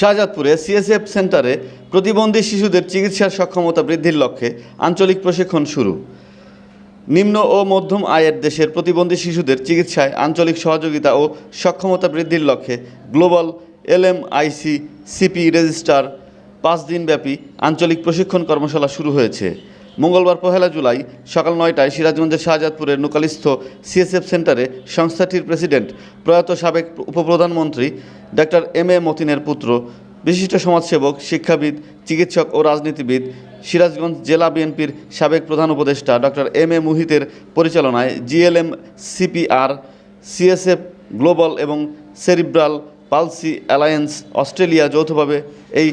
শাহজাদপুরে CSF সেন্টারে প্রতিবন্ধী শিশুদের চিকিৎসার সক্ষমতা বৃদ্ধির লক্ষ্যে আঞ্চলিক প্রশিক্ষণ শুরু। নিম্ন ও মধ্যম আয়ের দেশের প্রতিবন্ধী শিশুদের চিকিৎসায় আঞ্চলিক সহযোগিতা ও সক্ষমতা বৃদ্ধির লক্ষ্যে গ্লোবাল এলএমআইসি সিপি রেজিস্টার পাঁচ দিনব্যাপী আঞ্চলিক প্রশিক্ষণ কর্মশালা শুরু হয়েছে। মঙ্গলবার পহেলা জুলাই সকাল নয়টায় সিরাজগঞ্জের শাহজাদপুরের নুকালিস্থ সিএসএফ সেন্টারে সংস্থাটির প্রেসিডেন্ট প্রয়াত সাবেক উপপ্রধানমন্ত্রী ডক্টর এম এ মতিনের পুত্র, বিশিষ্ট সমাজসেবক, শিক্ষাবিদ, চিকিৎসক ও রাজনীতিবিদ, সিরাজগঞ্জ জেলা বিএনপির সাবেক প্রধান উপদেষ্টা ডক্টর এম এ মুহিতের পরিচালনায় জিএলএম, সিপিআর, সিএসএফ গ্লোবাল এবং সেরিব্রাল পালসি অ্যালায়েন্স অস্ট্রেলিয়া যৌথভাবে এই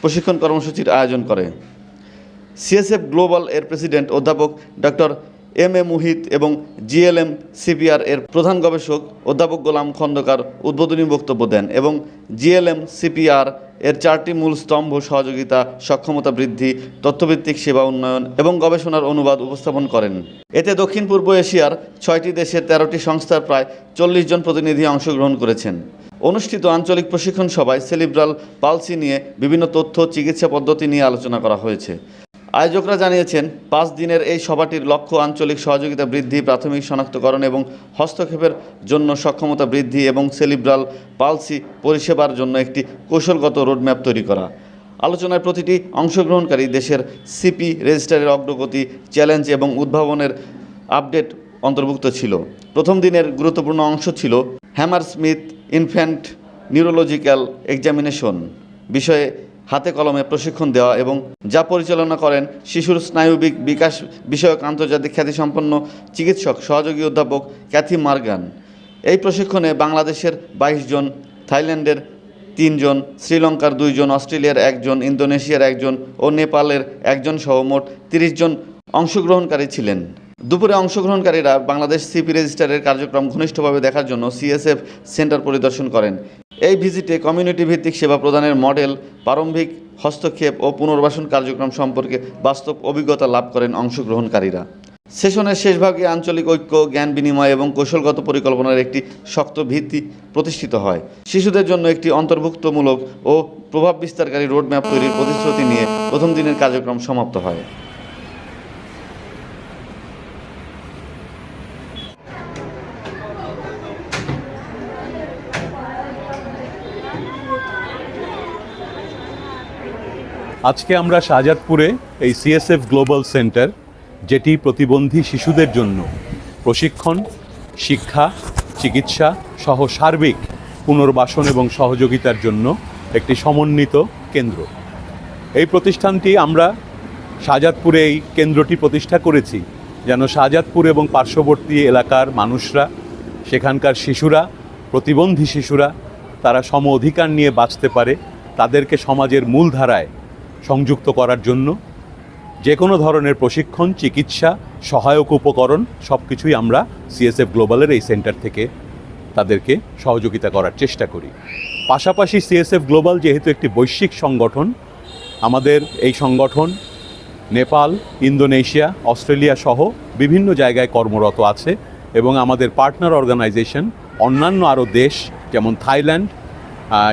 প্রশিক্ষণ কর্মসূচির আয়োজন করে। সিএসএফ গ্লোবাল এর প্রেসিডেন্ট অধ্যাপক ডক্টর এম এ মুহিত এবং জিএলএম সিপিআর এর প্রধান গবেষক অধ্যাপক গোলাম খন্দকার উদ্বোধনী বক্তব্য দেন এবং জিএলএম সিপিআর এর চারটি মূল স্তম্ভ সহযোগিতা, সক্ষমতা বৃদ্ধি, তথ্যভিত্তিক সেবা উন্নয়ন এবং গবেষণার অনুবাদ উপস্থাপন করেন। এতে দক্ষিণ পূর্ব এশিয়ার ছয়টি দেশের তেরোটি সংস্থার প্রায় চল্লিশ জন প্রতিনিধি অংশগ্রহণ করেছেন। অনুষ্ঠিত আঞ্চলিক প্রশিক্ষণ সভায় সেলিব্রাল পালসি নিয়ে বিভিন্ন তথ্য, চিকিৎসা পদ্ধতি নিয়ে আলোচনা করা হয়েছে। আয়োজকরা জানিয়েছেন, পাঁচ দিনের এই সভাটির লক্ষ্য আঞ্চলিক সহযোগিতা বৃদ্ধি, প্রাথমিক শনাক্তকরণ এবং হস্তক্ষেপের জন্য সক্ষমতা বৃদ্ধি এবং সেলিব্রাল পালসি পরিষেবার জন্য একটি কৌশলগত রোডম্যাপ তৈরি করা। আলোচনায় প্রতিটি অংশগ্রহণকারী দেশের সিপি রেজিস্টারের অগ্রগতি, চ্যালেঞ্জ এবং উদ্ভাবনের আপডেট অন্তর্ভুক্ত ছিল। প্রথম দিনের গুরুত্বপূর্ণ অংশ ছিল Hammersmith infant neurological examination. বিষয়ে হাতে কলমে প্রশিক্ষণ দেওয়া এবং যা পরিচালনা করেন শিশুর স্নায়ুবিক বিকাশ বিষয়ক আন্তর্জাতিক খ্যাতিসম্পন্ন চিকিৎসক, সহযোগী অধ্যাপক ক্যাথি মার্গান। এই প্রশিক্ষণে বাংলাদেশের বাইশ জন, থাইল্যান্ডের তিনজন শ্রীলঙ্কার দুইজন অস্ট্রেলিয়ার একজন ইন্দোনেশিয়ার একজন ও নেপালের একজন সহ মোট তিরিশ জন অংশগ্রহণকারী ছিলেন। দুপুরে অংশগ্রহণকারীরা বাংলাদেশ সিপি রেজিস্টারের কার্যক্রম ঘনিষ্ঠভাবে দেখার জন্য সিএসএফ সেন্টার পরিদর্শন করেন। এই ভিজিটে কমিউনিটি ভিত্তিক সেবা প্রদানের মডেল প্রারম্ভিক হস্তক্ষেপ ও পুনর্বাসন কার্যক্রম সম্পর্কে বাস্তব অভিজ্ঞতা লাভ করেন অংশগ্রহণকারীরা। সেশনের শেষভাগে আঞ্চলিক ঐক্য, জ্ঞান বিনিময় এবং কৌশলগত পরিকল্পনার একটি শক্ত ভিত্তি প্রতিষ্ঠিত হয়। শিশুদের জন্য একটি অন্তর্ভুক্তমূলক ও প্রভাব বিস্তারকারী রোডম্যাপ তৈরির প্রতিশ্রুতি নিয়ে প্রথম দিনের কার্যক্রম সমাপ্ত হয়। আজকে আমরা শাহজাদপুরে এই সিএসএফ গ্লোবাল সেন্টার যেটি প্রতিবন্ধী শিশুদের জন্য প্রশিক্ষণ, শিক্ষা, চিকিৎসা সহ সার্বিক পুনর্বাসন এবং সহযোগিতার জন্য একটি সমন্বিত কেন্দ্র। এই প্রতিষ্ঠানটি আমরা শাহজাদপুরে এই কেন্দ্রটি প্রতিষ্ঠা করেছি, যেন শাহজাদপুর এবং পার্শ্ববর্তী এলাকার মানুষরা, সেখানকার শিশুরা, প্রতিবন্ধী শিশুরা, তারা সম অধিকার নিয়ে বাঁচতে পারে, তাদেরকে সমাজের মূলধারায় সংযুক্ত করার জন্য যে কোনো ধরনের প্রশিক্ষণ, চিকিৎসা, সহায়ক উপকরণ সব কিছুই আমরা সিএসএফ গ্লোবালের এই সেন্টার থেকে তাদেরকে সহযোগিতা করার চেষ্টা করি। পাশাপাশি সিএসএফ গ্লোবাল যেহেতু একটি বৈশ্বিক সংগঠন, আমাদের এই সংগঠন নেপাল, ইন্দোনেশিয়া, অস্ট্রেলিয়া সহ বিভিন্ন জায়গায় কর্মরত আছে এবং আমাদের পার্টনার অর্গানাইজেশন অন্যান্য আরও দেশ যেমন থাইল্যান্ড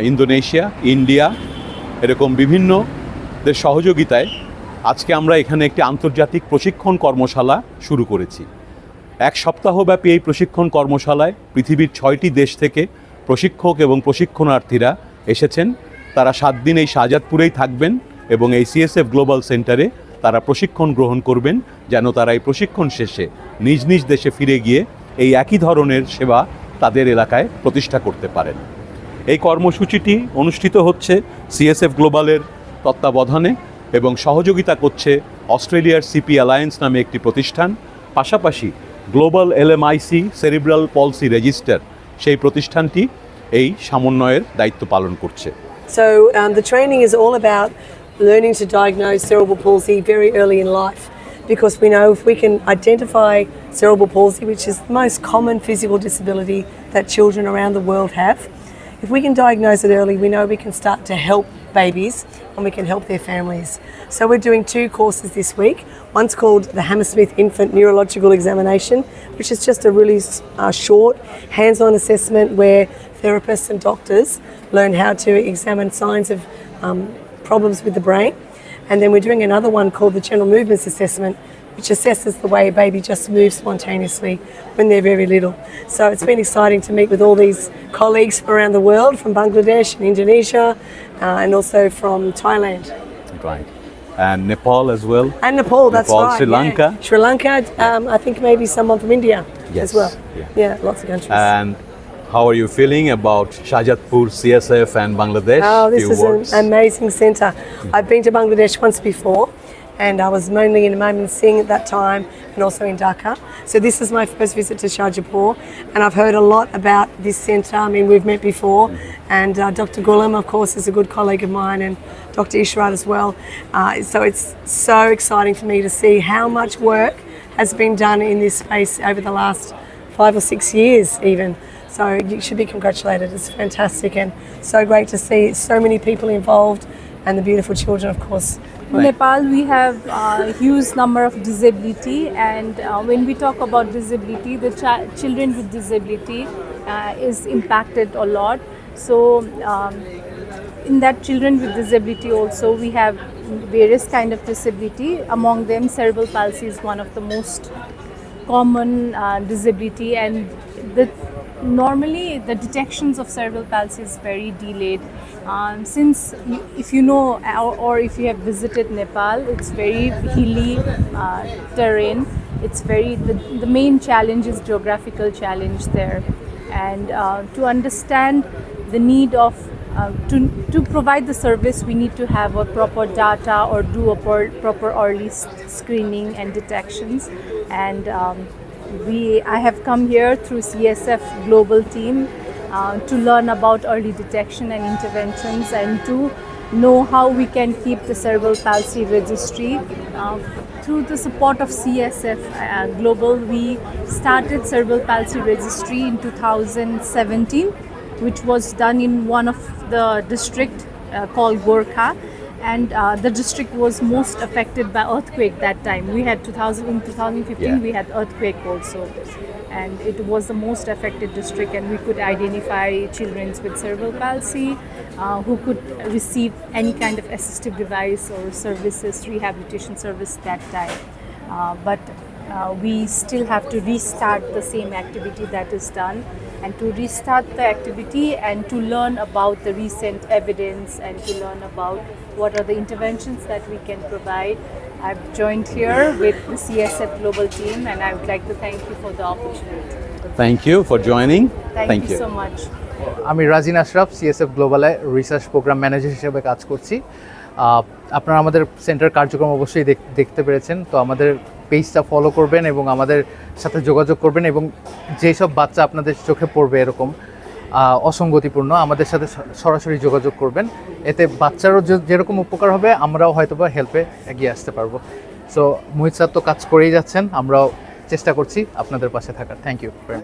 ইন্দোনেশিয়া, ইন্ডিয়া, এরকম বিভিন্ন দের সহযোগিতায় আজকে আমরা এখানে একটি আন্তর্জাতিক প্রশিক্ষণ কর্মশালা শুরু করেছি। এক সপ্তাহব্যাপী এই প্রশিক্ষণ কর্মশালায় পৃথিবীর ছয়টি দেশ থেকে প্রশিক্ষক এবং প্রশিক্ষণার্থীরা এসেছেন। তারা সাত দিন এই শাহজাদপুরেই থাকবেন এবং এই সিএসএফ গ্লোবাল সেন্টারে তারা প্রশিক্ষণ গ্রহণ করবেন, যেন তারা এই প্রশিক্ষণ শেষে নিজ নিজ দেশে ফিরে গিয়ে এই একই ধরনের সেবা তাদের এলাকায় প্রতিষ্ঠা করতে পারেন। এই কর্মসূচিটি অনুষ্ঠিত হচ্ছে সিএসএফ গ্লোবালের তত্ত্বাবধানে এবং সহযোগিতা করছে অস্ট্রেলিয়ার সিপি অ্যালায়েন্স নামে একটি প্রতিষ্ঠান পাশাপাশি global LMIC cerebral palsy register সেই প্রতিষ্ঠানটি এই সমন্বয়ের দায়িত্ব পালন করছে So um, the training is all about learning to diagnose cerebral palsy very early in life because we know if we can identify cerebral palsy, which is the most common physical disability that children around the world have, if we can diagnose it early, we know we can start to help babies and we can help their families. So we're doing two courses this week. One's called the Hammersmith Infant Neurological Examination, which is just a really uh, short, hands-on assessment where therapists and doctors learn how to examine signs of um, problems with the brain. And then we're doing another one called the General Movements Assessment, which assesses the way a baby just moves spontaneously when they're very little. So it's been exciting to meet with all these colleagues from around the world, from Bangladesh and Indonesia, uh, and also from Thailand. Right. And Nepal as well. And Nepal, that's Nepal, right. Sri yeah. Lanka. Sri Lanka, um, I think maybe someone from India Yes, as well. yeah. lots of countries. And how are you feeling about Shahjatpur, CSF, and Bangladesh? Oh, this Few is words. an amazing centre. I've been to Bangladesh once before, and I was mainly in Mamin Singh at that time and also in Dhaka. So this is my first visit to Shahjapur, and I've heard a lot about this centre. I mean, we've met before, and uh, Dr. Gulam, of course, is a good colleague of mine, and Dr. Ishrat as well. Uh, so it's so exciting for me to see how much work has been done in this space over the last five or six years, even. So you should be congratulated. It's fantastic and so great to see so many people involved and the beautiful children, of course. In Nepal, we have a huge number of disability, and uh, when we talk about disability, the chi- children with disability uh, is impacted a lot. So, um, in that children with disability, also we have various kind of disability. Among them, cerebral palsy is one of the most common uh, disability, and the normally the detections of cerebral palsy is very delayed. Um, since you, if you know or, or if you have visited Nepal, it's very hilly uh, terrain. It's very the, the main challenge is geographical challenge there, and uh, to understand the need of uh, to, to provide the service, we need to have a proper data or do a per, proper early screening and detections. And um, we, I have come here through CSF Global Team uh, to learn about early detection and interventions and to know how we can keep the cerebral palsy registry. Uh, through the support of CSF uh, Global, we started cerebral palsy registry in 2017 which was done in one of the district uh, called Gorkha and uh, the district was most affected by earthquake that time. We had 2000 in 2015 Yeah. we had earthquake also. And it was the most affected district and we could identify children with cerebral palsy uh, who could receive any kind of assistive device or services rehabilitation service that time. Uh, but uh, we still have to restart the same activity that is done and to restart the activity and to learn about the recent evidence and to learn about what are the interventions that we can provide. I've joined here with the CSF Global team and I would like to thank you for the opportunity. Thank you for joining. Thank, thank you you so much. আমি Rajin Ashraf CSF গ্লোবালে research programme manager হিসেবে কাজ করছি আপনারা আমাদের centre কার্যক্রম অবশ্যই দেখ- দেখতে পেরেছেন তো আমাদের পেজটা ফলো করবেন এবং আমাদের সাথে যোগাযোগ করবেন এবং যেসব বাচ্চা আপনাদের চোখে পড়বে এরকম অসঙ্গতিপূর্ণ, আমাদের সাথে সরাসরি যোগাযোগ করবেন। এতে বাচ্চারও যেরকম উপকার হবে, আমরাও হয়তো বা হেল্পে এগিয়ে আসতে পারব। সো মোহিত স্যার তো কাজ করেই যাচ্ছেন, আমরাও চেষ্টা করছি আপনাদের পাশে থাকার। Thank you